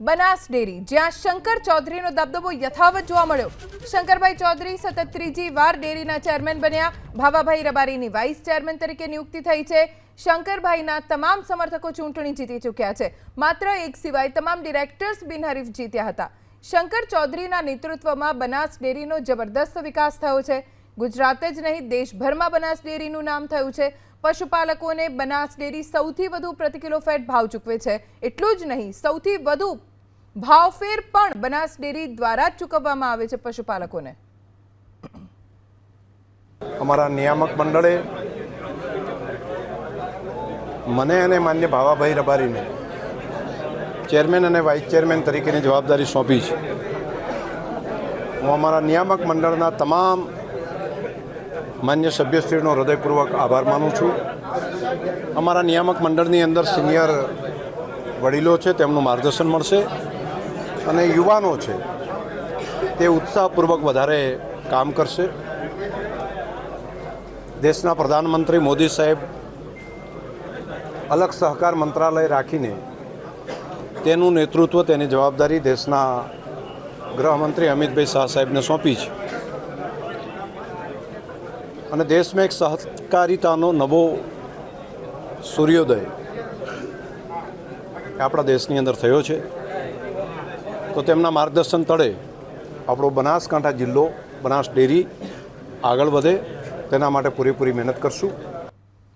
Banas dairy, જ્યાં શંકર ચૌધરીનો દબદબો યથાવત જોવા મળ્યો. શંકરભાઈ ચૌધરી સતત ત્રીજી વાર ડેરીના ચેરમેન બન્યા. ભાવાભાઈ રબારીની વાઇસ ચેરમેન તરીકે નિયુક્તિ થઈ છે. શંકરભાઈના તમામ સમર્થકો ચૂંટણી જીતી ચૂક્યા છે. માત્ર એક સિવાય તમામ ડિરેક્ટર્સ બિનહરીફ જીત્યા હતા. શંકર ચૌધરીના નેતૃત્વમાં બનાસ ડેરીનો જબરદસ્ત વિકાસ થયો છે. ગુજરાત જ નહીં, દેશભરમાં બનાસ ડેરીનું નામ થયું છે. પશુપાલકોને બનાસ ડેરી સૌથી વધુ પ્રતિ કિલો ફેટ ભાવ ચૂકવે છે. એટલું જ નહીં, સૌથી વધુ ભાવફેર પણ બનાસ ડેરી દ્વારા જ ચૂકવવામાં આવે છે પશુપાલકોને. અમારા નિયામક મંડળે મને અને માન્ય ભાવાભાઈ રબારીને ચેરમેન અને વાઇસ ચેરમેન તરીકેની જવાબદારી સોંપી છે. હું અમારા નિયામક મંડળના તમામ માન્ય સભ્યશ્રીનો હૃદયપૂર્વક આભાર માનું છું. અમારા નિયામક મંડળની અંદર સિનિયર વડીલો છે, તેમનું માર્ગદર્શન મળશે. અને યુવાનો છે, તે ઉત્સાહપૂર્વક વધારે કામ કરશે. દેશના પ્રધાનમંત્રી મોદી સાહેબ અલગ સહકાર મંત્રાલય રાખીને તેનું નેતૃત્વ, તેની જવાબદારી દેશના ગૃહમંત્રી અમિતભાઈ શાહ સાહેબને સોંપી છે. અને દેશમાં એક સહકારિતાનો નવો સૂર્યોદય આપણા દેશની અંદર થયો છે. તો તેમના માર્ગદર્શન તળે આપણો બનાસકાંઠા જિલ્લો, બનાસ ડેરી આગળ વધે. તેના માટે પૂરેપૂરી મહેનત કરશું.